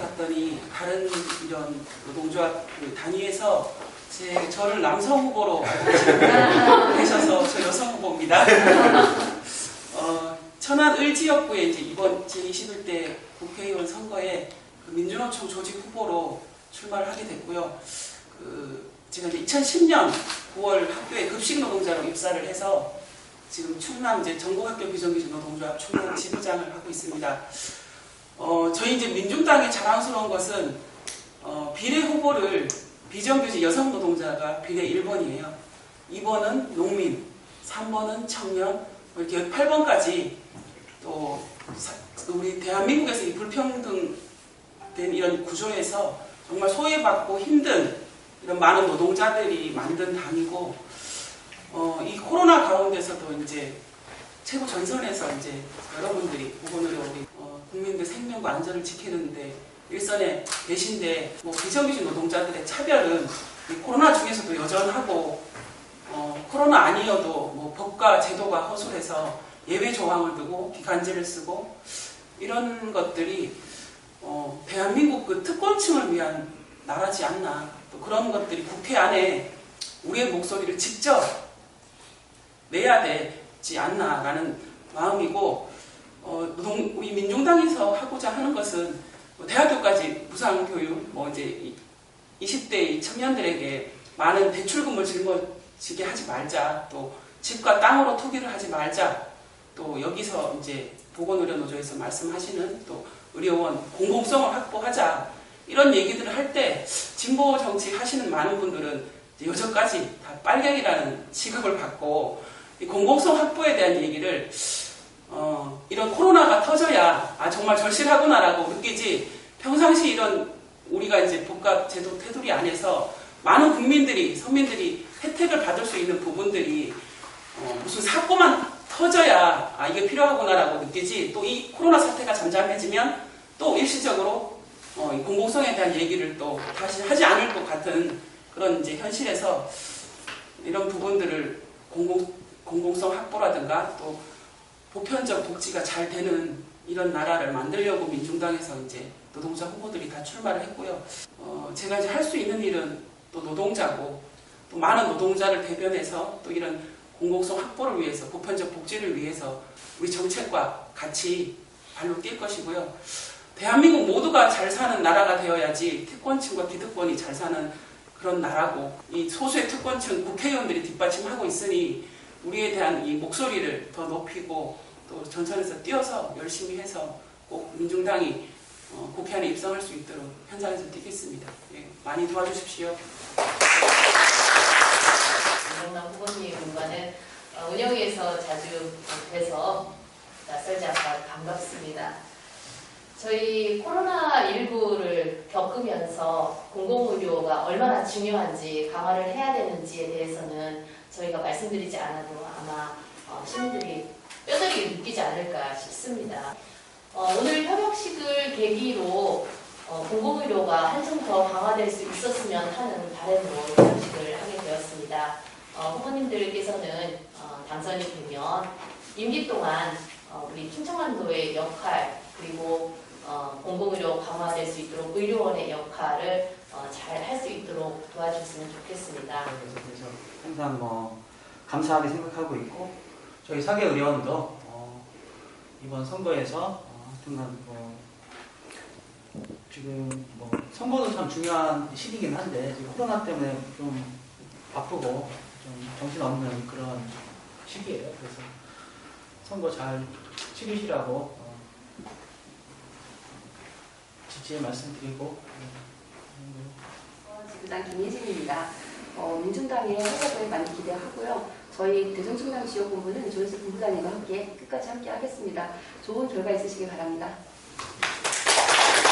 봤더니 다른 이런 노동조합 그 단위에서 제 저를 남성 후보로 계셔서 저 여성 후보입니다. 어, 천안 을지역구에 이제 이번 제21대 국회의원 선거에 그 민주노총 조직 후보로 출마를 하게 됐고요. 그 제가 이제 2010년 9월 학교에 급식 노동자로 입사를 해서 지금 충남 이제 전국학교 비정규직 노동조합 충남 지부장을 하고 있습니다. 어, 저희 이제 민중당이 자랑스러운 것은 어, 비례 후보를 비정규직 여성 노동자가 비례 1번이에요. 2번은 농민, 3번은 청년, 뭐 이렇게 8번까지 또 사- 우리 대한민국에서 이 불평등된 이런 구조에서 정말 소외받고 힘든 이런 많은 노동자들이 만든 당이고 어, 이 코로나 가운데서도 이제 최고 전선에서 이제 여러분들이 보건의료 우리 어, 생명과 안전을 지키는데 일선에 계신데 뭐 비정규직 노동자들의 차별은 이 코로나 중에서도 여전하고 어, 코로나 아니어도 뭐 법과 제도가 허술해서 예외 조항을 두고 기간제를 쓰고 이런 것들이 어, 대한민국 그 특권층을 위한 나라지 않나. 또 그런 것들이 국회 안에 우리의 목소리를 직접 내야 되지 않나라는 마음이고 어, 노동, 우리 민중당에서 하고자 하는 것은 뭐 대학교까지 무상교육, 뭐 이제 이- 20대 청년들에게 많은 대출금을 짊어지게 하지 말자, 또 집과 땅으로 투기를 하지 말자, 또 여기서 이제 보건의료노조에서 말씀하시는 또 의료원 공공성을 확보하자 이런 얘기들을 할 때 진보 정치 하시는 많은 분들은 여전까지 다 빨갱이라는 취급을 받고 이 공공성 확보에 대한 얘기를 어, 이런 코로나가 터져야 아 정말 절실하구나라고 느끼지. 평상시 이런 우리가 이제 복합 제도 테두리 안에서 많은 국민들이 서민들이 혜택을 받을 수 있는 부분들이 어, 무슨 사고만 터져야 아 이게 필요하구나라고 느끼지. 또 이 코로나 사태가 잠잠해지면 또 일시적으로 어, 이 공공성에 대한 얘기를 또 다시 하지 않을 것 같은 그런 이제 현실에서 이런 부분들을 공공 공공성 확보라든가 또 보편적 복지가 잘 되는 이런 나라를 만들려고 민중당에서 이제 노동자 후보들이 다 출마를 했고요. 어, 제가 이제 할 수 있는 일은 또 노동자고 또 많은 노동자를 대변해서 또 이런 공공성 확보를 위해서 보편적 복지를 위해서 우리 정책과 같이 발로 뛸 것이고요. 대한민국 모두가 잘 사는 나라가 되어야지 특권층과 기득권이 잘 사는 그런 나라고 이 소수의 특권층 국회의원들이 뒷받침하고 있으니 우리에 대한 이 목소리를 더 높이고 또 전선에서 뛰어서 열심히 해서 꼭 민중당이 어, 국회 안에 입성할 수 있도록 현장에서 뛰겠습니다. 예, 많이 도와주십시오. 김영남 후보님과는 어, 운영위에서 자주 뵈서 낯설지 않아 반갑습니다. 저희 코로나19를 겪으면서 공공의료가 얼마나 중요한지 강화를 해야 되는지에 대해서는 저희가 말씀드리지 않아도 아마 어, 시민들이 뼈저리게 느끼지 않을까 싶습니다. 어, 오늘 협약식을 계기로 어, 공공의료가 한층 더 강화될 수 있었으면 하는 바람으로 협약식을 하게 되었습니다. 어, 후보님들께서는 어, 당선이 되면 임기 동안 어, 우리 충청남도의 역할 그리고 어, 공공의료 강화될 수 있도록 의료원의 역할을 어, 잘할 수 있도록 도와주셨으면 좋겠습니다. 그래서 항상 뭐 감사하게 생각하고 있고 저희 사계 의료원도 어, 이번 선거에서 어, 하여튼간 뭐 지금 뭐 선거도 참 중요한 시기긴 한데 지금 코로나 때문에 좀 바쁘고 좀 정신없는 그런 시기예요. 그래서 선거 잘 치르시라고 어, 지지의 말씀드리고 네, 어, 지부장 김예진입니다. 어, 민중당의 활약을 많이 기대하고요. 저희 대전충남 지역 본부는 조혜수 본부장님과 함께 끝까지 함께 하겠습니다. 좋은 결과 있으시길 바랍니다.